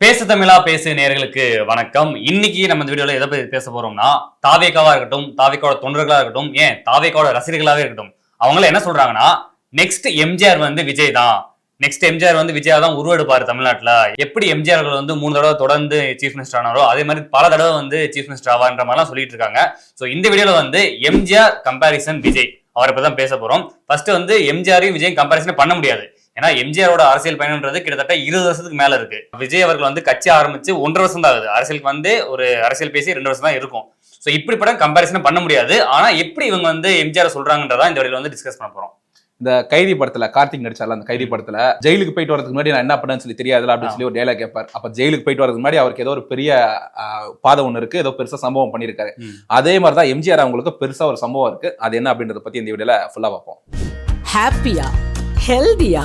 பேசு தமிழா பேசு நேர்களுக்கு வணக்கம். இன்னைக்கு நம்ம இந்த வீடியோல எதை பத்தி பேச போறோம்னா தாவேக்காவா இருக்கட்டும் தாவேக்காவோட தொண்டர்களா இருக்கட்டும் ஏன் தாவேக்காவோட ரசிகர்களாவே இருக்கட்டும் அவங்கள என்ன சொல்றாங்கன்னா நெக்ஸ்ட் எம்ஜிஆர் வந்து விஜய் தான். நெக்ஸ்ட் எம்ஜிஆர் வந்து விஜயா தான் உருவெடுப்பாரு தமிழ்நாட்டுல. எப்படி எம்ஜிஆர் வந்து மூணு தடவை தொடர்ந்து சீஃப் மினிஸ்டர் ஆனாரோ அதே மாதிரி பல தடவை வந்து சீஃப் மினிஸ்டர் ஆவான்ற மாதிரிலாம் சொல்லிட்டு இருக்காங்க. ஸோ இந்த வீடியோல வந்து எம்ஜிஆர் கம்பாரிசன் விஜய். அவரை பத்தி தான் பேச போறோம். ஃபர்ஸ்ட் வந்து எம்ஜிஆரையும் விஜய் கம்பாரிசன் பண்ண முடியாது. ஏன்னா எம்ஜிஆரோட அரசியல் பயணம்ன்றது கிட்டத்தட்ட இருபது வருஷத்துக்கு மேல இருக்கு. விஜய் அவர்கள் வந்து கட்சி ஆரம்பிச்சு ஒன்றரை வருஷம் தான் ஆகுது. அரசியலுக்கு வந்து ஒரு அரசியல் பேசி ரெண்டு வருஷம் தான் இருக்கும் ஸோ இப்படிப்பட்ட கம்பாரிசன் பண்ண முடியாது. ஆனா எப்படி இவங்க வந்து எம்ஜிஆர் சொல்றாங்கன்றதா இந்த வழியில வந்து டிஸ்கஸ் பண்ண போறோம். இந்த கைதி படத்துல கார்த்திக் நடிச்சால அந்த கைதி படத்துல ஜெயிலுக்கு போயிட்டு வரதுக்கு முன்னாடி நான் என்ன பண்ணேன்னு சொல்லி தெரியாதுல அப்படின்னு சொல்லி ஒரு டேலாக் கேட்பார் அப்ப ஜெயிலுக்கு போயிட்டு வரதுக்கு முன்னாடி அவருக்கு ஏதோ ஒரு பெரிய ஆஹ், பாதை ஒண்ணு இருக்கு. ஏதோ பெருசா சம்பவம் பண்ணிருக்காரு. ம். அதே மாதிரி தான் எம்ஜிஆர் அவங்களுக்கு பெருசா ஒரு சம்பவம் இருக்கு. அது என்ன அப்படின்றத பத்தி இந்த வீடியோல ஃபுல்லா பார்ப்போம். ஹாப்பியா ஹெல்தியா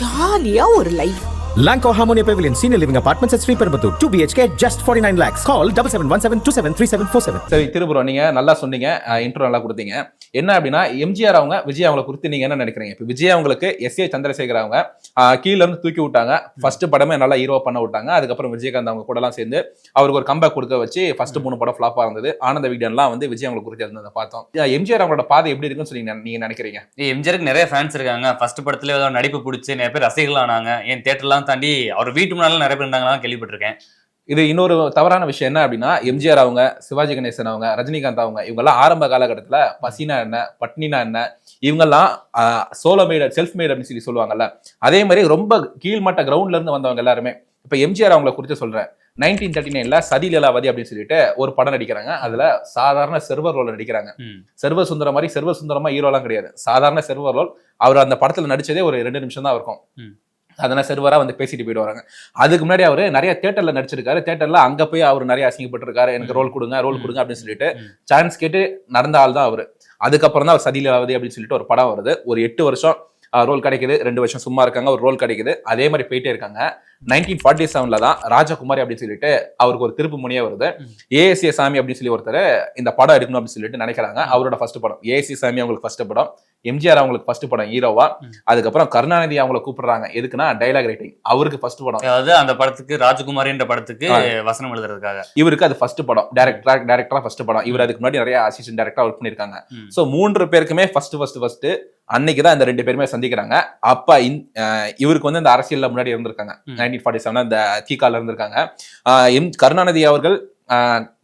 ஜாலியா ஒரு life Lanco Harmonia Pavilion Senior Living Apartments at Sri Perambatoor 2 BHK just 49 lakhs. Call 7717273747. சரி திருபுரம் நீங்க நல்லா சொன்னீங்க இன்ட்ரோ நல்லா கொடுத்தீங்க என்ன அப்படின்னா எம்ஜிஆர் அவங்க விஜய் அவங்களை குறித்து நீங்க என்ன நினைக்கிறீங்க? இப்போ விஜய் அவங்களுக்கு எஸ் ஏ சந்திரசேகர் அவங்க கீழே இருந்து தூக்கி விட்டாங்க. ஃபர்ஸ்ட் படமே நல்லா ஹீரோ பண்ண விட்டாங்க. அதுக்கப்புறம் விஜயகாந்த் அவங்க கூட எல்லாம் சேர்ந்து அவருக்கு ஒரு கம்பேக் கொடுக்க வச்சு ஃபர்ஸ்ட் மூணு படம் ஃபிளாப்பா இருந்தது. ஆனந்த விகடன்லாம் வந்து விஜய் அவங்களை குறித்து இருந்ததை பார்த்தோம். எம்ஜிஆர் அவங்களோட பாதை எப்படி இருக்குன்னு சொல்லி நீங்க- நினைக்கிறீங்க? எம்ஜிஆருக்கு நிறைய ஃபேன்ஸ் இருக்காங்க. ஃபர்ஸ்ட் படத்துல ஏதோ நடிப்பு பிடிச்சி நிறைய பேர் ரசிகர்கள் ஆனாங்க என் தேட்டர்லாம் தாண்டி அவர் வீட்டு முன்னால நிறைய பேர் இருந்தாங்கலாம் கேள்விப்பட்டிருக்கேன். இது இன்னொரு தவறான விஷயம் என்ன அப்படின்னா எம்ஜிஆர் அவங்க சிவாஜி கணேசன் அவங்க ரஜினிகாந்த் அவங்க இவங்கெல்லாம் ஆரம்ப காலகட்டத்துல பசினா என்ன பட்னினா என்ன இவங்கெல்லாம் சோலோ மேட் செல்ஃப் மேட் அப்படின்னு சொல்லி சொல்லுவாங்கல்ல அதே மாதிரி ரொம்ப கீழ்மட்ட கிரவுண்ட்ல இருந்து வந்தவங்க எல்லாருமே. இப்ப எம்ஜிஆர் அவங்கள குறித்து சொல்றேன். நைன்டீன் தேர்ட்டி நைன்ல சதி லீலாவதி அப்படின்னு சொல்லிட்டு ஒரு படம் நடிக்கிறாங்க. அதுல சாதாரண செர்வர் ரோல் நடிக்கிறாங்க. செர்வ சுந்தரம் மாதிரி செர்வ சுந்தரமா ஹீரோலாம் கிடையாது. சாதாரண செர்வர் ரோல். அவர் அந்த படத்துல நடிச்சதே ஒரு ரெண்டு நிமிஷம் தான் இருக்கும். அதனால செர்வரா வந்து பேசிட்டு போயிடுவாங்க. அதுக்கு முன்னாடி அவர் நிறைய தேட்டர்ல நடிச்சிருக்காரு. தேட்டர்ல அங்க போய் அவர் நிறைய அசிங்கப்பட்டிருக்காரு. எனக்கு ரோல் கொடுங்க ரோல் கொடுங்க அப்படின்னு சொல்லிட்டு. சான்ஸ் கேட்டு நடந்த ஆள் தான் அவரு. அதுக்கப்புறம் தான் அவர் சதியிலாவது அப்படின்னு சொல்லிட்டு ஒரு படம் வருது. ஒரு எட்டு வருஷம் ரோல் கிடைக்குது. ரெண்டு வருஷம் சும்மா இருக்காங்க ஒரு ரோல் கிடைக்குது. அதே மாதிரி போயிட்டே இருக்காங்க. நைன்டீன் ஃபார்ட்டி செவன்ல தான் ராஜகுமாரி அப்படின்னு சொல்லிட்டு அவருக்கு ஒரு திருப்பு முனையே வருது. ஏஎஸ்ஏ சாமி அப்படின்னு சொல்லி ஒருத்தர் இந்த படம் எடுக்கணும் அப்படின்னு சொல்லிட்டு நினைக்கிறாங்க. அவரோட ஃபர்ஸ்ட் படம். ஏஎஸ்சி சாமி அவங்களுக்கு ஃபர்ஸ்ட் படம். எம்ஜிஆர் அவங்களுக்கு ஃபர்ஸ்ட் படம் ஹீரோவா. அதுக்கப்புறம் கருணாநிதி அவங்கள கூப்பிடுறாங்க. எதுக்குன்னா டைலாக் ரைட்டிங் அவருக்கு ஃபர்ஸ்ட் படம். அதாவது அந்த படத்துக்கு ராஜகுமாரின்ற படத்துக்கு ஆ. வசனம் எழுதுறதுக்காக. இவருக்கு அது ஃபர்ஸ்ட் படம். டேரக்டரா டேரக்டரா ஃபர்ஸ்ட் படம். இவர் அதுக்கு முன்னாடி நிறைய அசிஸ்டன்ட் டேரக்டரா ஒர்க் பண்ணிருக்காங்க. சோ மூன்று பேருக்குமே ஃபர்ஸ்ட் ஃபர்ஸ்ட் ஃபர்ஸ்ட் அன்னைக்கு தான் இந்த ரெண்டு பேருமே சந்திக்கிறாங்க. அப்ப இவருக்கு வந்து இந்த அரசியல்ல முன்னாடி இருந்திருக்காங்க. நைன்டீன் ஃபார்ட்டி செவன் இந்த தீகால இருந்திருக்காங்க. எம் கருணாநிதி அவர்கள்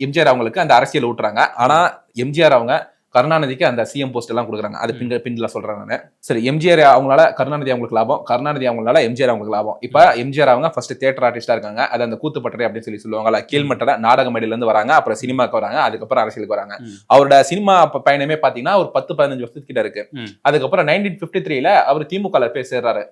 எம்ஜிஆர் அவங்களுக்கு அந்த அரசியல் ஊட்டுறாங்க. ஆனா எம்ஜிஆர் அவங்க கருணாநிதிக்கு அந்த சிஎம் போஸ்ட் எல்லாம் கொடுக்குறாங்க. அது பின் பின்ல சொல்றேன் நான். சரி எம்ஜிஆர் அவங்களால கருணாநிதி அவங்களுக்கு லாபம். கருணாநிதி அவங்களால எம்ஜிஆர் அவங்களுக்கு லாபம். இப்ப எம்ஜிஆர் அவங்க ஃபர்ஸ்ட் தியேட்டர் ஆர்டிஸ்டா இருக்காங்க. அது அந்த கூத்துப்பட்டறை அப்படின்னு சொல்லி சொல்லுவாங்கல்ல கீழ்மட்டல நாடக மேடையில இருந்து வராங்க. அப்புறம் சினிமாக்கு வராங்க. அதுக்கப்புறம் அரசியலுக்கு வராங்க. அவரோட சினிமா பயணமே பாத்தீங்கன்னா ஒரு பத்து பதினஞ்சு வருஷத்துக்கிட்ட இருக்கு. அதுக்கப்புறம் நைன்டீன் பிப்டி த்ரீல அவர் திமுக போய் சேர்றாரு.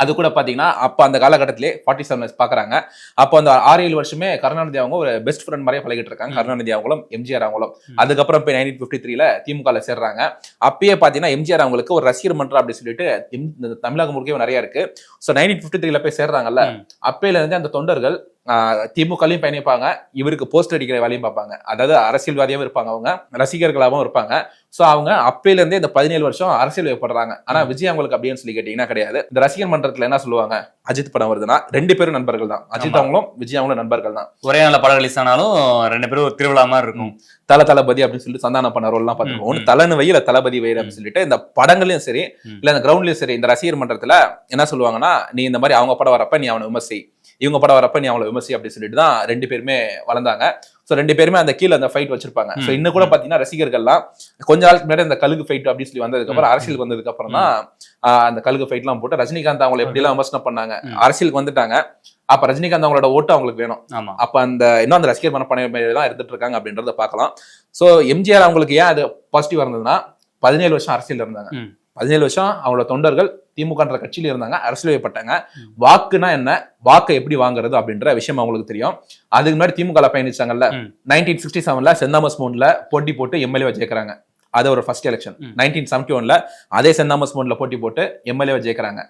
அது கூட பாத்தீங்கன்னா அப்ப அந்த காலகட்டத்திலே ஃபார்ட்டி செவன் பாக்குறாங்க அப்போ அந்த ஆறு ஏழு வருஷமே கருணாநிதி அவங்க ஒரு பெஸ்ட் ஃப்ரெண்ட் மாதிரியே பழகிட்டு இருக்காங்க. கருணாநிதி அவங்களும் எம்ஜிஆர் அவங்களும். அதுக்கப்புறம் போய் நைன்டீன் பிப்டி த்ரீல திமுக சேர்றாங்க அப்பயே பாத்தீங்கன்னா எம்ஜிஆர் அவங்களுக்கு ஒரு ரசிகர் மன்றம் அப்படின்னு சொல்லிட்டு தமிழகம் முழுக்கவே நிறைய இருக்கு ஸோ நைன்டீன் பிப்டி த்ரீல போய் சேர்றாங்கல்ல ம். அப்பையில இருந்து அந்த தொண்டர்கள் திமுகலையும் பயணிப்பாங்க. இவருக்கு போஸ்ட் அடிக்கிற வேலையும் பார்ப்பாங்க. அதாவது அரசியல்வாதியாவும் இருப்பாங்க அவங்க ரசிகர்களாகவும் இருப்பாங்க. சோ அவங்க அப்பையில இருந்தே இந்த பதினேழு வருஷம் அரசியல் வைப்படுறாங்க ஆனா விஜய் அவங்களுக்கு அப்படின்னு சொல்லி கேட்டீங்கன்னா கிடையாது. இந்த ரசிகர் மன்றத்துல என்ன சொல்லுவாங்க? அஜித் படம் வருதுன்னா ரெண்டு பேரும் நண்பர்கள் தான். அஜித். அவங்களும் விஜய் அவங்களும் நண்பர்கள் தான். ஒரே நல்ல படம் ரிலீஸ் ஆனாலும் ரெண்டு பேரும் ஒரு திருவிழா மாதிரி இருக்கும். தல தளபதி அப்படின்னு சொல்லிட்டு சந்தானம் பண்ண ரோல்லாம் ம், பார்த்துருக்கோம் ஒன்று. தலைன்னு வெயில தளபதி வெயில் அப்படின்னு சொல்லிட்டு இந்த படங்களையும் சரி. இல்ல இந்த கிரவுண்ட்லயும் சரி இந்த ரசிகர் மன்றத்துல என்ன சொல்லுவாங்கன்னா நீ இந்த மாதிரி அவங்க படம் வரப்ப நீ அவனை விமர்சி. இவங்க படம் வரப்ப நீ அவளை விமர்சி அப்படின்னு சொல்லிட்டு தான் ரெண்டு பேருமே வளர்ந்தாங்க. சோ ரெண்டு பேருமே அந்த கீழே அந்த ஃபைட் வச்சிருப்பாங்க. சோ ம், இன்னும் கூட ம். பாத்தீங்கன்னா ரசிகர்கள்லாம் கொஞ்ச நாளுக்கு முன்னாடி அந்த கழுகு ஃபைட் அப்படின்னு சொல்லி வந்ததுக்கு அப்புறம் ம், அரசியலுக்கு வந்ததுக்கு அப்புறம் தான் அந்த கழுகு ஃபைட் எல்லாம் போட்டு ரஜினிகாந்த் அவங்களை எப்படி எல்லாம் விமர்சனம் பண்ணாங்க. அரசியலுக்கு வந்துட்டாங்க. அப்ப ரஜினிகாந்த் அவங்களோட ஓட்டு அவங்களுக்கு வேணும். அப்ப அந்த இன்னும் அந்த ரசிகர் மனப்பணி தான் எடுத்துட்டு இருக்காங்க அப்படின்றத பார்க்கலாம். சோ எம்ஜிஆர் அவங்களுக்கு ஏன் அது பாசிட்டிவா இருந்ததுன்னா பதினேழு வருஷம் அரசியல் இருந்தாங்க. பதினேழு வருஷம் அவங்களோட தொண்டர்கள் திமுகன்ற கட்சியில இருந்தாங்க அரசியல் வைப்பட்டாங்க. வாக்குனா என்ன? வாக்கை எப்படி வாங்குறது அப்படின்ற விஷயம் அவங்களுக்கு தெரியும். அதுக்கு முன்னாடி திமுக பயணிச்சாங்கல்ல. நைன்டீன் சிக்ஸ்டி செவன்ல சென்ட் தாமஸ் மவுண்ட்ல போட்டி போட்டு எம்எல்ஏ ஜெயிக்கிறாங்க. அது ஒரு ஃபர்ஸ்ட் எலெக்ஷன். நைன்டீன் செவன்டி ஒன்ல அதே சென்ட் தாமஸ் மவுண்ட்ல போட்டி போட்டு எம்எல்ஏ ஜெயிக்கிறாங்க.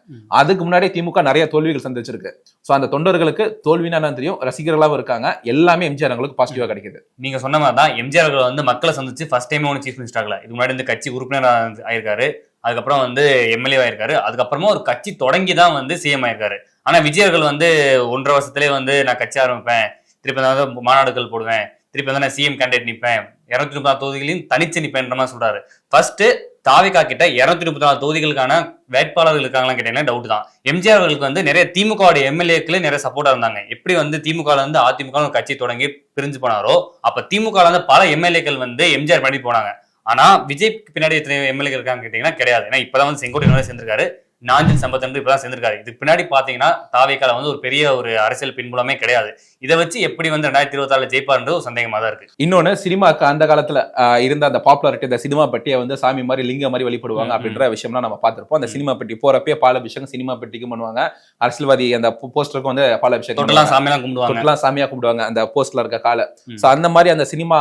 அதுக்கு முன்னாடி திமுக நிறைய தோல்விகள் சந்திச்சிருக்கு. சோ அந்த தொண்டர்களுக்கு தோல்வினா தெரியும். ரசிகர்களாவும் இருக்காங்க. எல்லாமே எம்ஜிஆர் அவங்களுக்கு பாசிட்டிவா கிடைக்குது. நீங்க சொன்ன மாதிரி தான் எம்ஜிஆர் வந்து மக்களை சந்திச்சு ஃபர்ஸ்ட் டைம் ஒன்று சீஃப் மினிஸ்டர் ஆகல. இதுக்கு முன்னாடி இந்த கட்சி உறுப்பினர் ஆயிருக்காரு. அதுக்கப்புறம் வந்து எம்எல்ஏ ஆயிருக்காரு. அதுக்கப்புறமா ஒரு கட்சி தொடங்கி தான் வந்து சிஎம் ஆயிருக்காரு. ஆனா விஜய் அவர்கள் வந்து ஒன்றரை வருஷத்துலேயே வந்து நான் கட்சி ஆரம்பிப்பேன். திருப்பி வந்து மாநாடுகள் போடுவேன். திருப்பி வந்து நான் சிஎம் கேண்டிடேட் நிற்பேன் இரநூத்தி முப்பது தொகுதிகளையும் தனிச்சு நிற்பேன்ற மாதிரி சொல்றாரு. ஃபர்ஸ்ட் தாவிகா கிட்ட இரநூத்தி முப்பத்தி நாலு தொகுதிகளுக்கான வேட்பாளர்கள் இருக்காங்களான்னு கேட்டீங்கன்னா டவுட் தான். எம்ஜிஆர் அவர்களுக்கு வந்து நிறைய திமுக எம்எல்ஏக்களே நிறைய சப்போர்ட்டா இருந்தாங்க. எப்படி வந்து திமுக வந்து அதிமுக கட்சி தொடங்கி பிரிஞ்சு போனாரோ அப்ப திமுக வந்து பல எம்எல்ஏக்கள் வந்து எம்ஜிஆர் பண்ணி போனாங்க. ஆனா விஜய்க்கு பின்னாடி எத்தனை எம்எல்ஏ இருக்காங்க கேட்டீங்கன்னா கிடையாது. ஏன்னா இப்பதான் வந்து செங்கோட்டை சேர்ந்திருக்காரு. நாஞ்சில் சம்பத் இப்பதான் சேர்ந்திருக்காரு. இதுக்கு பின்னாடி பாத்தீங்கன்னா தாவேக்கால வந்து ஒரு பெரிய ஒரு அரசியல் பின்புலமே கிடையாது. இதை வச்சு எப்படி வந்து ரெண்டாயிரத்தி இருபத்தி ஆறுல ஜெயிப்பாருன்றது ஒரு சந்தேகமா தான் இருக்கு. இன்னொன்னு சினிமாக்கு அந்த காலத்துல இருந்த அந்த பாப்புலாரிட்டி இந்த சினிமா பெட்டியை வந்து சாமி மாதிரி லிங்க மாதிரி வழிபடுவாங்க அப்படின்ற விஷயம்லாம் நம்ம பார்த்திருப்போம். அந்த சினிமா பெட்டி போறப்பே பாலாபிஷேகம் சினிமா பெட்டிக்கும் பண்ணுவாங்க. அரசியல்வாதி அந்த போஸ்டருக்கும் வந்து பாலாபிஷேகம் பண்ணுவாங்க. சாமியெல்லாம் கும்பிடுவாங்க. தொட்டெல்லாம் சாமியா கும்பிடுவாங்க அந்த போஸ்ட்ல இருக்க காலை. சோ அந்த மாதிரி அந்த சினிமா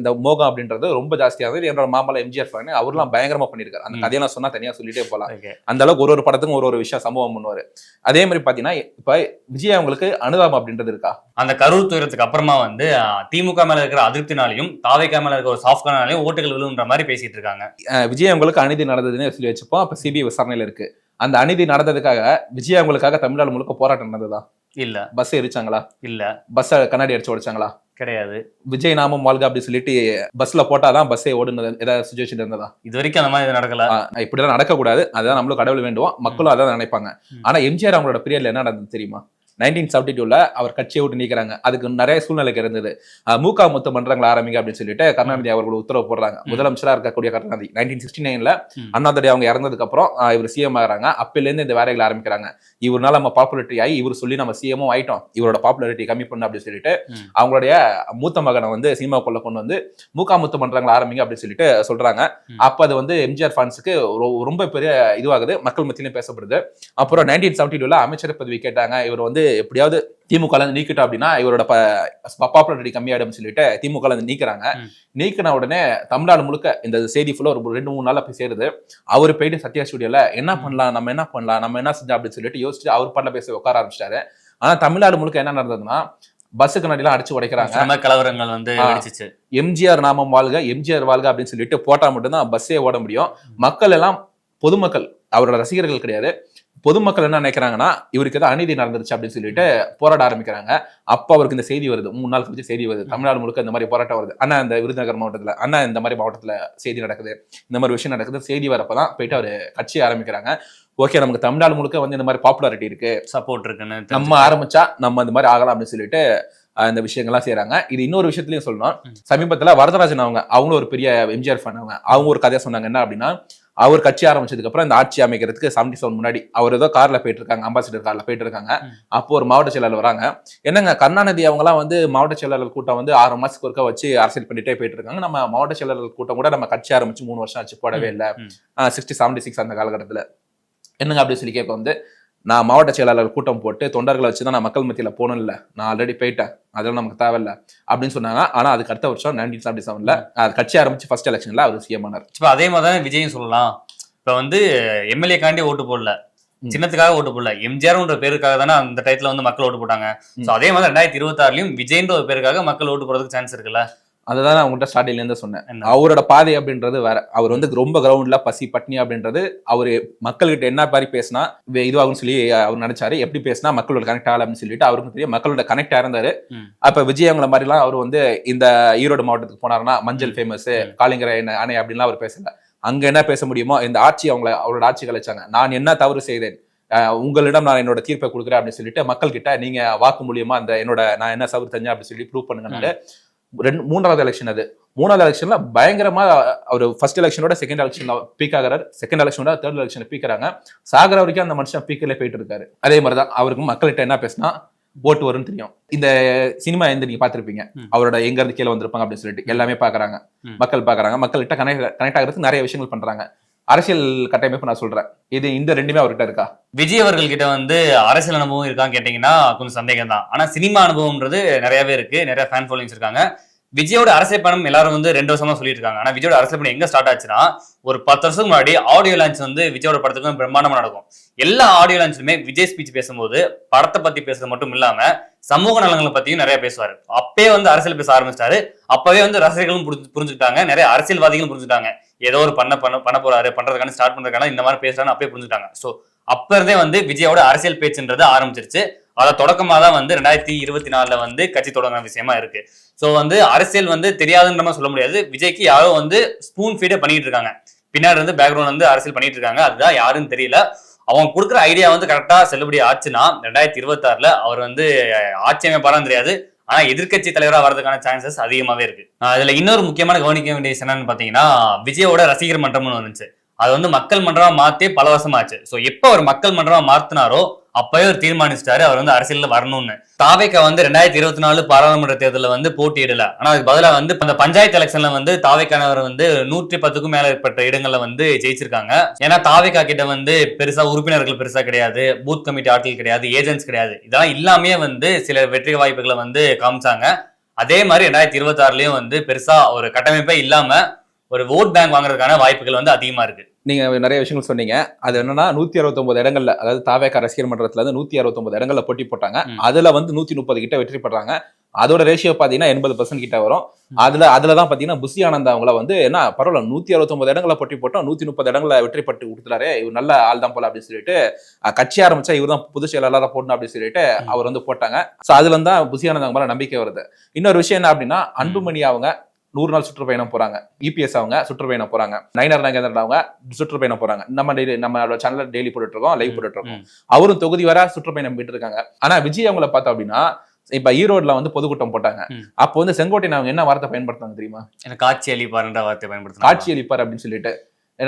இந்த மோகம் அப்படின்றது ரொம்ப ஜாஸ்தியா இருந்தது என்னோட மாமல்ல எம்ஜிஆர் ஃபேன் அவர்லாம் பயங்கரமா பண்ணிருக்காரு அந்த. கதையெல்லாம் சொன்னா தனியா சொல்லிட்டே போலாம். அந்த அளவுக்கு ஒரு ஒரு படத்துக்கும் ஒரு ஒரு விஷயம் சம்பவம் பண்ணுவாரு. அதே மாதிரி பாத்தீங்கன்னா இப்ப விஜய் அவங்களுக்கு அனுதாபம் அப்படின்றது இருக்கா? அந்த கரூர் துயரத்துக்கு அப்புறமா வந்து திமுக மேல இருக்கிற அதிருப்தினாலையும் தாவேக்கா மேல இருக்கிற ஒரு சாஃப்ட்கானாலையும் ஓட்டுகள் விழுன்ற மாதிரி பேசிட்டு இருக்காங்க. விஜய் அவங்களுக்கு அநீதி நடந்ததுன்னு சொல்லி வச்சுப்போம். அப்ப சிபிஐ விசாரணையில இருக்கு. அந்த அநீதி நடந்ததுக்காக விஜய் அவங்களுக்காக தமிழ்நாடு முழுக்க போராட்டம் நடந்ததா? இல்ல. பஸ் எரிச்சாங்களா இல்ல. பஸ் கண்ணாடி அடிச்சு உடைச்சாங்களா? கிடையாது. விஜய் நாமம் வாழ்க அப்படி சொல்லிட்டு பஸ்ல போட்டாதான் பஸ்ஸே ஓடுனது ஏதாவது சுச்சுவேஷன் இருந்ததா? இது வரைக்கும் அந்த மாதிரி நடக்கல. இப்படிலாம் நடக்கக்கூடாது. அதான் நம்மளும் கடவுள் வேண்டுவோம். மக்களும் அதான் நினைப்பாங்க. ஆனா எம்ஜிஆர் அவங்களோட பீரியட்ல என்ன நடந்தது தெரியுமா? நைன்டீன் செவன்டி டூல அவர் கட்சியை விட்டு நீக்கிறாங்க. அதுக்கு நிறைய சூழ்நிலைக்கு இருந்தது. ஆஹ் மூகா முத்த மன்றங்கள் ஆரம்பிங்க அப்படின்னு சொல்லிட்டு கருணாநிதி அவர்கள் உத்தரவு போடுறாங்க. ம். முதலமைச்சரா இருக்கக்கூடிய கருணாநிதி. நைன்டீன் சிக்ஸ்டி நைன்ல. அண்ணாதுரை அவங்க இறந்ததுக்கு அப்புறம் இவர் சிஎம் ஆகிறாங்க. அப்பையில இருந்து இந்த வேலைகளை ஆரம்பிக்கிறாங்க. இவர்னால நம்ம பாப்புலாரிட்டி ஆகி இவர் சொல்லி நம்ம சிஎமும் ஆயிட்டோம். இவரோட பாப்புலாரிட்டி கம்மி பண்ணு அப்படின்னு சொல்லிட்டு. அவங்களுடைய மூத்த மகனை வந்து சினிமாக்குள்ள கொண்டு வந்து மூகா முத்த மன்றங்கள் ஆரம்பிங்க அப்படின்னு சொல்லிட்டு சொல்றாங்க. அப்ப அது வந்து எம்ஜிஆர் ஃபேன்ஸுக்கு ரொம்ப பெரிய இதுவாகுது. மக்கள் மத்தியிலும் பேசப்படுது. அப்புறம் நைன்டீன் செவன்டி டூல அமைச்சர் பதவி கேட்டாங்க. இவர் வந்து எப்படியாவது திமுக நீக்கிட்டோம் அப்படின்னா இவரோட பாப்புலாரிட்டி கம்மியாயிடும் சொல்லிட்டு திமுக நீக்குறாங்க. நீக்கின உடனே தமிழ்நாடு முழுக்க இந்த செய்தி ஃபுல்லா ஒரு ரெண்டு மூணு நாள்ல போய் சேருது. அவர் போயிட்டு சத்யா ஸ்டுடியோல என்ன பண்ணலாம் நம்ம என்ன பண்ணலாம் நம்ம என்ன செஞ்சோம் அப்படின்னு சொல்லிட்டு யோசிச்சு அவர் பாட்டில் பேச உட்கார ஆரம்பிச்சிட்டாரு. ஆனா தமிழ்நாடு முழுக்க என்ன நடந்ததுன்னா பஸ்ஸுக்கு நடிலாம் அடிச்சு உடைக்கிறாங்க. கலவரங்கள் வந்து எம்ஜிஆர் நாமம் வாழ்க எம்ஜிஆர் வாழ்க அப்படின்னு சொல்லிட்டு போட்டா மட்டும்தான் பஸ்ஸே ஓட முடியும். மக்கள் எல்லாம் பொதுமக்கள் அவரோட ரசிகர்கள் கிடையாது. பொதுமக்கள் என்ன நினைக்கிறாங்கன்னா இவருக்கு ஏதோ அநீதி நடந்துருச்சு அப்படின்னு சொல்லிட்டு போராட ஆரம்பிக்கிறாங்க. அப்ப அவருக்கு இந்த செய்தி வருது. மூணு நாள் கழிச்சு செய்தி வருது. தமிழ்நாடு முழுக்க இந்த மாதிரி போராட்டம் வருது. அண்ணா இந்த விருதுநகர் மாவட்டத்துல அண்ணா இந்த மாதிரி மாவட்டத்துல செய்தி நடக்குது. இந்த மாதிரி விஷயம் நடக்குது. செய்தி வரப்பதான் போயிட்டு அவர் கட்சி ஆரம்பிக்கிறாங்க. ஓகே நமக்கு தமிழ்நாடு முழுக்க வந்து இந்த மாதிரி பாப்புலாரிட்டி இருக்கு. சப்போர்ட் இருக்குன்னு நம்ம. ஆரம்பிச்சா நம்ம இந்த மாதிரி ஆகலாம் அப்படின்னு சொல்லிட்டு இந்த விஷயங்கள்லாம் செய்றாங்க. இது இன்னொரு விஷயத்துலயும் சொல்லணும். சமீபத்துல வரதராஜன் அவங்க அவங்களும் ஒரு பெரிய எம்ஜிஆர் ஃபேன் அவங்க. அவங்க ஒரு கதையை சொன்னாங்க. என்ன அப்படின்னா அவர் கட்சி ஆரம்பிச்சதுக்கு அப்புறம் இந்த ஆட்சி அமைக்கிறதுக்கு செவன்டி செவன் முன்னாடி அவர் ஏதோ கார்ல போயிட்டு இருக்காங்க அம்பாசிடர் கார்ல போயிட்டு இருக்காங்க. அப்போ ஒரு மாவட்ட செயலாளர் வராங்க. என்னங்க கருணாநிதி அவங்கலாம் வந்து மாவட்ட செயலாளர் கூட்டம் வந்து ஆறு மாசத்துக்கு ஒருக்கா வச்சு அரசியல் பண்ணிட்டே போயிட்டு இருக்காங்க நம்ம மாவட்ட செயலாளர் கூட்டம் கூட நம்ம கட்சி ஆரம்பிச்சு மூணு வருஷம் ஆச்சு போடவே இல்லை. சிக்ஸ்டி செவன்டி சிக்ஸ் அந்த காலகட்டத்துல. என்னங்க அப்படி சொல்லி கேட்க வந்து நான் மாவட்ட செயலாளர் கூட்டம் போட்டு தொண்டர்களை வச்சு தான் நான் மக்கள் மத்தியில போகணும் இல்ல நான் ஆல்ரெடி போயிட்டேன். அதெல்லாம் நமக்கு தேவையில்ல அப்படின்னு சொன்னாங்க. ஆனா அதுக்கு அடுத்த வருஷம் நைன்டீன் செவன்டி செவன்ல கட்சி ஆரம்பிச்சு ஃபர்ஸ்ட் எலெக்ஷன்ல அவர் சிஎம் ஆனார். இப்ப அதே மாதிரி தான் விஜயும் சொல்லலாம். இப்ப வந்து எம்எல்ஏ காண்டி ஓட்டு போடல. சின்னத்துக்காக ஓட்டு போடல. எம்ஜிஆர்ன்ற பேருக்காக தானே அந்த டயத்துல வந்து மக்கள் ஓட்டு போட்டாங்க. சோ அதே மாதிரி ரெண்டாயிரத்தி இருபத்தி ஆறுலயும் விஜய்ன்ற ஒரு பேருக்காக மக்கள் ஓட்டு போறதுக்கு சான்ஸ் இருக்குல்ல. அதுதான் நான் உங்கள்கிட்ட ஸ்டார்டிங்ல இருந்து சொன்னேன்? அவரோட பாதை அப்படின்றது வேற. அவர் வந்து ரொம்ப கிரவுண்ட்ல பசி பட்னி அப்படின்றது அவர் மக்கள்கிட்ட என்ன மாதிரி பேசினா இதுவாகும்னு சொல்லி அவர் நினைச்சாரு. எப்படி பேசினா மக்களோட கனெக்ட் ஆகல அப்படின்னு சொல்லிட்டு அவருக்கும் தெரியும். மக்களோட கனெக்ட் இருந்தாரு. ம். அப்ப விஜய் அவங்கள மாதிரிலாம் அவர் வந்து இந்த ஈரோடு மாவட்டத்துக்கு போனாருன்னா மஞ்சள். ஃபேமஸ் ம். காளிங்கர அணை அப்படின்லாம் அவர் பேசல. அங்க என்ன பேச முடியுமோ இந்த ஆட்சி அவங்கள அவரோட ஆட்சி கழிச்சாங்க நான் என்ன தவறு செய்தேன்? உங்களிடம் நான் என்னோட தீர்ப்பை கொடுக்குறேன் அப்படின்னு சொல்லிட்டு மக்கள் கிட்ட நீங்க வாக்கு மூலியமா அந்த என்னோட நான் என்ன தவறு செஞ்சேன் அப்படின்னு சொல்லி ப்ரூவ் பண்ணுங்கனால ரெண்டு மூன்றாவது எலெக்ஷன் அது. மூணாவது எலெக்ஷன்ல பயங்கரமா அவர் ஃபர்ஸ்ட் எலெக்ஷனோட செகண்ட் எலெக்ஷன்ல பீக் ஆகிறார். செகண்ட் எலெக்ஷனோட தேர்ட் எலெக்ஷன் பீக்கிறாங்க சாகர வரைக்கும் அந்த மனுஷன் பீக்கிலே போயிட்டு இருக்காரு. அதே மாதிரிதான் அவருக்கு மக்கள்கிட்ட என்ன பேசினா ஓட்டு வரும்னு தெரியும். இந்த சினிமா எந்த நீங்க பாத்திருப்பீங்க. அவரோட எங்க இருந்து கீழே வந்திருப்பாங்க அப்படின்னு சொல்லிட்டு. எல்லாமே பாக்குறாங்க. மக்கள் பாக்குறாங்க மக்கள்கிட்ட கனெக்ட் கனெக்ட் ஆகிறதுக்கு நிறைய விஷயங்கள் பண்றாங்க. அரசியல் கட்டமைப்பு நான் சொல்றேன். இது இந்த ரெண்டுமே அவர்கிட்ட இருக்கா? விஜய் அவர்கள் கிட்ட வந்து அரசியல் அனுபவம் இருக்கான்னு கேட்டீங்கன்னா கொஞ்சம் சந்தேகம் தான் ஆனா சினிமா அனுபவம்ன்றது நிறையவே இருக்கு. நிறைய ஃபேன் ஃபாலோயிங்ஸ் இருக்காங்க. விஜயோட அரசியல் படம் எல்லாரும் வந்து ரெண்டு வருஷமா சொல்லிட்டு இருக்காங்க. ஆனா விஜயோட அரசியல் பணம் எங்க ஸ்டார்ட் ஆச்சுன்னா ஒரு பத்து வருஷத்துக்கு முன்னாடி ஆடியோ லான்ச் வந்து விஜயோட படத்துக்கு பிரம்மாண்டமா நடக்கும். எல்லா ஆடியோ லான்ச்லுமே விஜய் ஸ்பீச் பேசும்போது படத்தை பத்தி பேசுறது மட்டும் இல்லாம சமூக நலன்களை பத்தியும் நிறைய பேசுவாரு. அப்பயே வந்து அரசியல் பேச ஆரம்பிச்சிட்டாரு. அப்பவே வந்து ரசிகர்களும் புரிஞ்சுக்கிட்டாங்க. நிறைய அரசியல்வாதிகளும் புரிஞ்சுட்டாங்க ஏதோ ஒரு பண்ண பண்ண பண்ண போறாரு பண்றதுக்கான ஸ்டார்ட் பண்றதுக்கான இந்த மாதிரி பேசுறான்னு அப்பயே புரிஞ்சுட்டாங்க. ஸோ அப்ப இருந்தே வந்து விஜயோட அரசியல் பேச்சுன்றது ஆரம்பிச்சிருச்சு. அதை தொடக்கமாக தான் வந்து ரெண்டாயிரத்தி இருபத்தி நாலுல வந்து கட்சி தொடங்கின விஷயமா இருக்கு. ஸோ வந்து அரசியல் வந்து தெரியாதுன்ற மாதிரி சொல்ல முடியாது. விஜய்க்கு யாரோ வந்து ஸ்பூன் ஃபீடே பண்ணிட்டு இருக்காங்க. பின்னாடி இருந்து பேக்ரவுண்ட் வந்து அரசியல் பண்ணிட்டு இருக்காங்க. அதுதான் யாருன்னு தெரியல. அவங்க கொடுக்குற ஐடியா வந்து கரெக்டாக செல்லுபடி ஆச்சுன்னா ரெண்டாயிரத்தி இருபத்தாறில் அவர் வந்து ஆட்சி அமைப்பாரான்னு தெரியாது. ஆனா எதிர்க்கட்சி தலைவரா வரதுக்கான சான்சஸ் அதிகமாவே இருக்கு. அதுல இன்னொரு முக்கியமான கவனிக்க வேண்டிய என்னன்னு பாத்தீங்கன்னா விஜயோட ரசிகர் மன்றம்னு வந்துச்சு. அது வந்து மக்கள் மன்றமா மாத்தே பல வருஷமாச்சு. ஸோ சோ எப்ப அவர் மக்கள் மன்றமா மாத்தினாரோ அப்பவே ஒரு தீர்மானிச்சிட்டாரு அவர் வந்து அரசியல்ல வரணும்னு. தாவேக்கா வந்து ரெண்டாயிரத்தி இருபத்தி நாலு பாராளுமன்ற தேர்தலில் வந்து போட்டியிடல. ஆனா அதுக்கு பதிலாக வந்து அந்த பஞ்சாயத்து எலெக்ஷன்ல வந்து தாவேக்கானவர் வந்து நூற்றி பத்துக்கும் மேல ஏற்பட்ட இடங்கள்ல வந்து ஜெயிச்சிருக்காங்க. ஏன்னா தாவேக்கா கிட்ட வந்து பெருசா உறுப்பினர்கள் பெருசா கிடையாது பூத் கமிட்டி ஆட்கள் கிடையாது ஏஜென்ட்ஸ் கிடையாது. இதெல்லாம் இல்லாமே வந்து சில வெற்றி வாய்ப்புகளை வந்து காமிச்சாங்க. அதே மாதிரி ரெண்டாயிரத்தி இருபத்தி ஆறுலயும் வந்து பெருசா ஒரு கட்டமைப்பே இல்லாம ஒரு ஓட் பேங்க் வாங்குறதுக்கான வாய்ப்புகள் வந்து அதிகமா இருக்கு. நீங்க நிறைய விஷயங்கள் சொன்னீங்க. அது என்னன்னா நூத்தி அறுபத்தொன்பது இடங்கள்ல அதாவது தாவேக்கா ரசிகர் மன்றத்துல இருந்து நூத்தி அறுபத்தொன்பது இடங்கள்ல போட்டி போட்டாங்க. அதுல வந்து நூத்தி முப்பது கிட்ட வெற்றி பெறாங்க அதோட ரேஷியோ பாத்தீங்கன்னா எண்பது பர்சன்ட் கிட்ட வரும். அதுல அதுலதான் பாத்தீங்கன்னா புசி ஆனந்த் அவங்கள வந்து என்ன பரவாயில்ல நூத்தி அறுபத்தொன்பது இடங்களை போட்டி போட்டோம். நூத்தி முப்பது இடங்களை வெற்றி பட்டு கொடுத்துட்டாரு. இவர் நல்ல ஆள் தான் போல அப்படின்னு சொல்லிட்டு கட்சி ஆரம்பிச்சா இவர் தான் பொதுச் செயலாளராக போடணும் அப்படின்னு சொல்லிட்டு அவர் வந்து போட்டாங்க. சோ அதுல இருந்து தான் புசி ஆனந்த் அவங்க மேல நம்பிக்கை வருது. இன்னொரு விஷயம் என்ன அப்படின்னா அன்புமணி அவங்க நூறு நாள் சுற்றுப்பயணம் போறாங்க. இபிஎஸ் அவங்க சுற்றுப்பயணம் போறாங்க. நயினார் நாகேந்திரன் அவங்க சுற்றுப்பயணம் போறாங்க. நம்ம டெய்லி நம்ம சேனல்ல டெய்லி போட்டுட்டு இருக்கோம் லைவ் போட்டுட்டு இருக்கோம். அவரும் தொகுதி வர சுற்றுப்பயணம் போயிட்டு இருக்காங்க ஆனா விஜய் அவங்கள பார்த்தோம் அப்படின்னா இப்ப ஈரோட்ல வந்து பொதுக்கூட்டம் போட்டாங்க. அப்போ வந்து செங்கோட்டையன் அவங்க என்ன வார்த்தை பயன்படுத்தாங்க தெரியுமா? எனக்கு காட்சி அளிப்பாருன்ற வார்த்தை பயன்படுத்தினாங்க. காட்சி அளிப்பார் அப்படின்னு சொல்லிட்டு.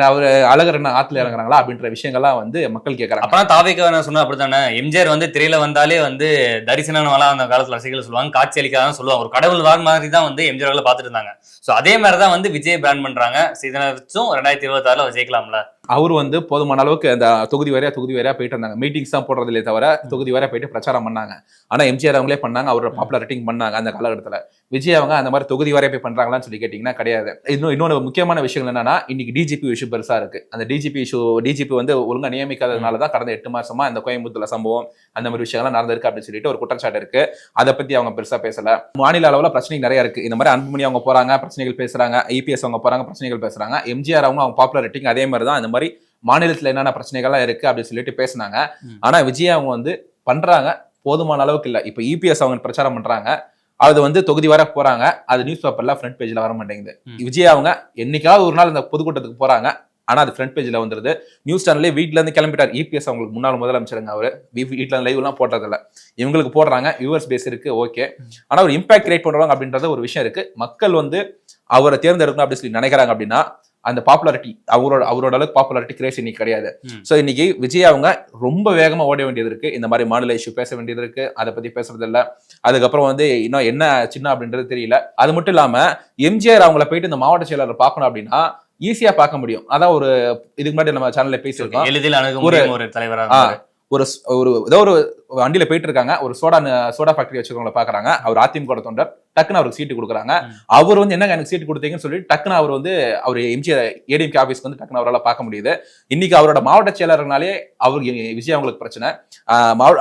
அவர் அழகர் என்ன ஆத்துல இறங்குறாங்களா அப்படின்ற விஷயங்கள்லாம் வந்து மக்கள் கேட்கறாங்க அப்பனா தாவேக்க என்ன சொன்னா அப்படித்தானே? எம்ஜிஆர் வந்து திரையில வந்தாலே வந்து தரிசனம் அந்த காலத்துல ரசிகர்கள் சொல்லுவாங்க காட்சி அளிக்காதான் சொல்லுவாங்க. ஒரு கடவுள் வான் மாதிரி தான் வந்து எம்ஜிஆர் பார்த்துட்டு இருந்தாங்க. ஸோ அதே மாதிரி தான் வந்து விஜய் பிராண்ட் பண்றாங்க. So இதனை வச்சும் ரெண்டாயிரத்தி இருபத்தாறுல ஜெயிக்கலாம்ல. அவர் வந்து போதுமான அளவுக்கு அந்த தொகுதி வரையா தொகுதி வரையா போயிட்டு இருந்தாங்க. மீட்டிங்ஸ் தான் போடுறதுலே தவிர தொகுதி வரையா போயிட்டு பிரச்சாரம் பண்ணாங்க. ஆனா எம்ஜிஆர் அவங்களே பண்ணாங்க. அவரோட பாப்புலரிட்டிங் பண்ணாங்க அந்த காலகட்டத்துல. விஜய் அவங்க அந்த மாதிரி தொகுதி வரையா போய் பண்றாங்களான்னு சொல்லி கேட்டீங்கன்னா கிடையாது. இன்னும் இன்னொரு முக்கியமான விஷயங்கள் என்னன்னா இன்னைக்கு டிஜிபி இஷ்யூ பெருசா இருக்கு. அந்த டிஜிபி இஷ்யூ டிஜிபி வந்து ஒழுங்கா நியமிக்காததுனால தான் கடந்த எட்டு மாசமா இந்த கோயம்புத்தூர்ல சம்பவம் அந்த மாதிரி விஷயங்கள்லாம் நடந்திருக்கு அப்படின்னு சொல்லிட்டு ஒரு குற்றச்சாட்டு இருக்கு. அதை பத்தி அவங்க பெருசா பேசல. மாநில அளவுல பிரச்சனைகள் நிறைய இருக்கு. இந்த மாதிரி அன்புமணி அவங்க போறாங்க பிரச்சனைகள் பேசுறாங்க ஐபிஎஸ் அவங்க போறாங்க பிரச்சனைகள் பேசுறாங்க. எம்ஜிஆர் அவங்க அவங்க பாப்புலரிட்டிங் அதே மாதிரி தான் இந்த மாதிரி மாநிலத்துல என்னென்ன பிரச்சனைகள்லாம் இருக்கு அப்படின்னு சொல்லிட்டு பேசுனாங்க. ம். ஆனா விஜய் அவங்க வந்து பண்றாங்க. போதுமான அளவுக்கு இல்ல. இப்ப இபிஎஸ் அவங்க பிரச்சாரம் பண்றாங்க. அது வந்து தொகுதி வர போறாங்க. அது நியூஸ் பேப்பர்ல ஃப்ரண்ட் பேஜ்ல வர மாட்டேங்குது. விஜய் அவங்க என்னைக்காவது ஒரு நாள் இந்த பொதுக்கூட்டத்துக்கு போறாங்க. ஆனா அது ஃப்ரண்ட் பேஜ்ல வந்துருது. நியூஸ் சேனல்லே வீட்ல இருந்து கிளம்பிட்டார். இபிஎஸ் அவங்களுக்கு முன்னாள் முதலமைச்சருங்க அவரு. வீ- வீட்ல லைவ் எல்லாம் போடுறதில்ல இவங்களுக்கு போடுறாங்க. வியூவர்ஸ் பேஸ் இருக்கு. ஓகே ஆனா ஒரு இம்பாக்ட் கிரியேட் பண்றாங்க அப்படின்றது ஒரு விஷயம் இருக்கு. மக்கள் வந்து அவரை தேர்ந்தெடுக்கணும் அப்படின்னு சொல்லி நினைக்கிறாங்க அப்படின்னா அந்த பாப்புலாரிட்டி அவரோட அவரோட அளவுக்கு பாப்புலாரிட்டி கிரேஸ் இன்னைக்கு கிடையாது. சோ இன்னைக்கு விஜய் அவங்க ரொம்ப வேகமா ஓட வேண்டியது இருக்கு. இந்த மாதிரி மாநில இஷ்யூ பேச வேண்டியது இருக்கு. அதை பத்தி பேசுறது இல்ல. அதுக்கப்புறம் வந்து இன்னும் என்ன சின்ன அப்படின்றது தெரியல. அது மட்டும் இல்லாம எம்ஜிஆர் அவங்கள போயிட்டு இந்த மாவட்ட செயலாளர் பார்க்கணும் அப்படின்னா ஈஸியா பார்க்க முடியும். அதான் ஒரு இதுக்கு முன்னாடி நம்ம சேனல்ல பேசியிருக்கோம். எளிதில் ஒரு- முடியும் ஒரு. ஒரு ஏதோ ஒரு வண்டியில போயிட்டு இருக்காங்க ஒரு சோடா சோடா ஃபேக்டரி வச்சிருக்கவங்கள பாக்குறாங்க. அவர் அதிமுக தொண்டர். டக்குன்னு அவருக்கு சீட்டு கொடுக்குறாங்க. அவர் வந்து என்னங்க எனக்கு சீட்டு கொடுத்தீங்கன்னு சொல்லி டக்குன்னு அவர் வந்து அவர் எம்ஜிஆர் ஏடிஎம்கே ஆஃபீஸ்க்கு வந்து டக்குன்னு அவரால் பார்க்க முடியுது. இன்னைக்கு அவரோட மாவட்ட செயலாளர்னாலே அவர் விஜய் அவங்களுக்கு பிரச்சனை.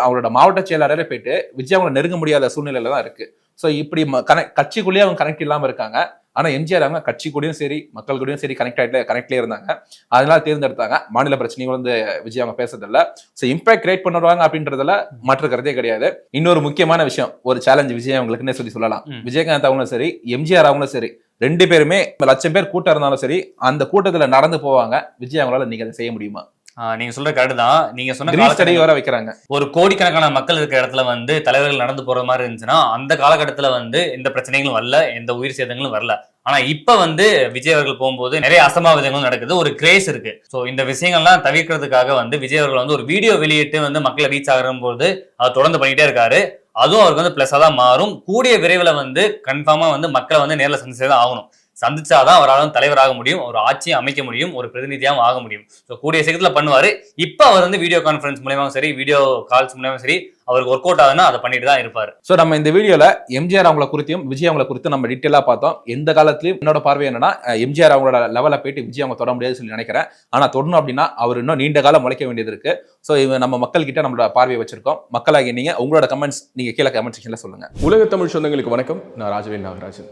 அவரோட மாவட்ட செயலாளரே போயிட்டு விஜய் அவங்களை நெருங்க முடியாத சூழ்நிலையில தான் இருக்கு. ஸோ இப்படி கனெக்ட் கட்சிக்குள்ளேயே அவங்க கனெக்ட் இல்லாம இருக்காங்க. ஆனா எம்ஜிஆர் அவங்க கட்சி கூடயும் சரி மக்கள் கூடயும் சரி கனெக்ட் ஆயிட்டு கனெக்ட்லேயே இருந்தாங்க. அதனால தேர்ந்தெடுத்தாங்க. மாநில பிரச்சனைகள் வந்து விஜய் அவங்க பேசுறதில்ல. ஸோ இம்பாக்ட் கிரியேட் பண்ணுவாங்க அப்படின்றதுல மாற்று கருத்தே கிடையாது. இன்னொரு முக்கியமான விஷயம் ஒரு சேலஞ்ச் விஜய் அவங்களுக்குன்னே சொல்லி சொல்லலாம். விஜயகாந்த் அவங்களும் சரி எம்ஜிஆர் அவங்களும் சரி ரெண்டு பேருமே லட்சம் பேர் கூட்டம் இருந்தாலும் சரி அந்த கூட்டத்துல நடந்து போவாங்க. விஜய் அவங்களால நீங்க அதை செய்ய முடியுமா? நீங்க சொல்ற கரெக்ட் தான். நீங்க சொன்ன காலகட்டத்துல- வர வைக்கிறாங்க. ஒரு கோடிக்கணக்கான மக்கள் இருக்கிற இடத்துல வந்து தலைவர்கள் நடந்து போற மாதிரி இருந்துச்சுன்னா அந்த காலகட்டத்துல வந்து எந்த பிரச்சனைகளும் வரல எந்த உயிர் சேதங்களும் வரல. ஆனா இப்ப வந்து விஜய் அவர்கள் போகும்போது நிறைய அசம்பாவிதங்களும் நடக்குது ஒரு கிரேஸ் இருக்கு. சோ இந்த விஷயங்கள்லாம் தவிர்க்கிறதுக்காக வந்து விஜய் அவர்கள் வந்து ஒரு வீடியோ வெளியிட்டு வந்து மக்களை ரீச் ஆகிற போது அதை தொடர்ந்து பண்ணிட்டே இருக்காரு. அதுவும் அவருக்கு வந்து பிளஸ்ஸா தான் மாறும். கூடிய விரைவில் வந்து கன்ஃபார்மா வந்து மக்களை வந்து நேர்ல சந்திச்சே தான் ஆகணும். சந்திச்சாதான் அவரால் தலைவராக முடியும் ஒரு ஆட்சியை அமைக்க முடியும் ஒரு பிரதிநிதியாகவும் ஆக முடியும். ஸோ கூடிய சீக்கிரத்தில் பண்ணுவாரு. இப்போ அவர் வந்து வீடியோ கான்ஃபரன்ஸ் மூலியமாவும் சரி வீடியோ கால்ஸ் மூலியமாவும் சரி அவருக்கு ஒர்க் அவுட் ஆகுதுன்னா அதை பண்ணிட்டு தான் இருப்பாரு. ஸோ நம்ம இந்த வீடியோல எம்ஜிஆர் அவங்கள குறித்தும் விஜய் அவங்கள குறித்தும் நம்ம டீட்டெயிலாக பார்த்தோம். எந்த காலத்திலயும் என்னோட பார்வை என்னன்னா எம்ஜிஆர் அவங்களோட லெவலில் போயிட்டு விஜய் அவங்க தொட முடியாதுன்னு சொல்லி நினைக்கிறேன். ஆனா தொடணும் அப்படின்னா அவர் இன்னும் நீண்ட காலம் முளைக்க வேண்டியது இருக்கு. ஸோ நம்ம மக்கள் கிட்ட நம்மளோட பார்வையை வச்சிருக்கோம். மக்களாகிய நீங்க உங்களோட கமெண்ட்ஸ் நீங்க கீழே கமெண்ட் செக்ஷன்ல சொல்லுங்க. உலக தமிழ் சொந்தங்களுக்கு வணக்கம். நான் ராஜவேல் நாகராஜன்.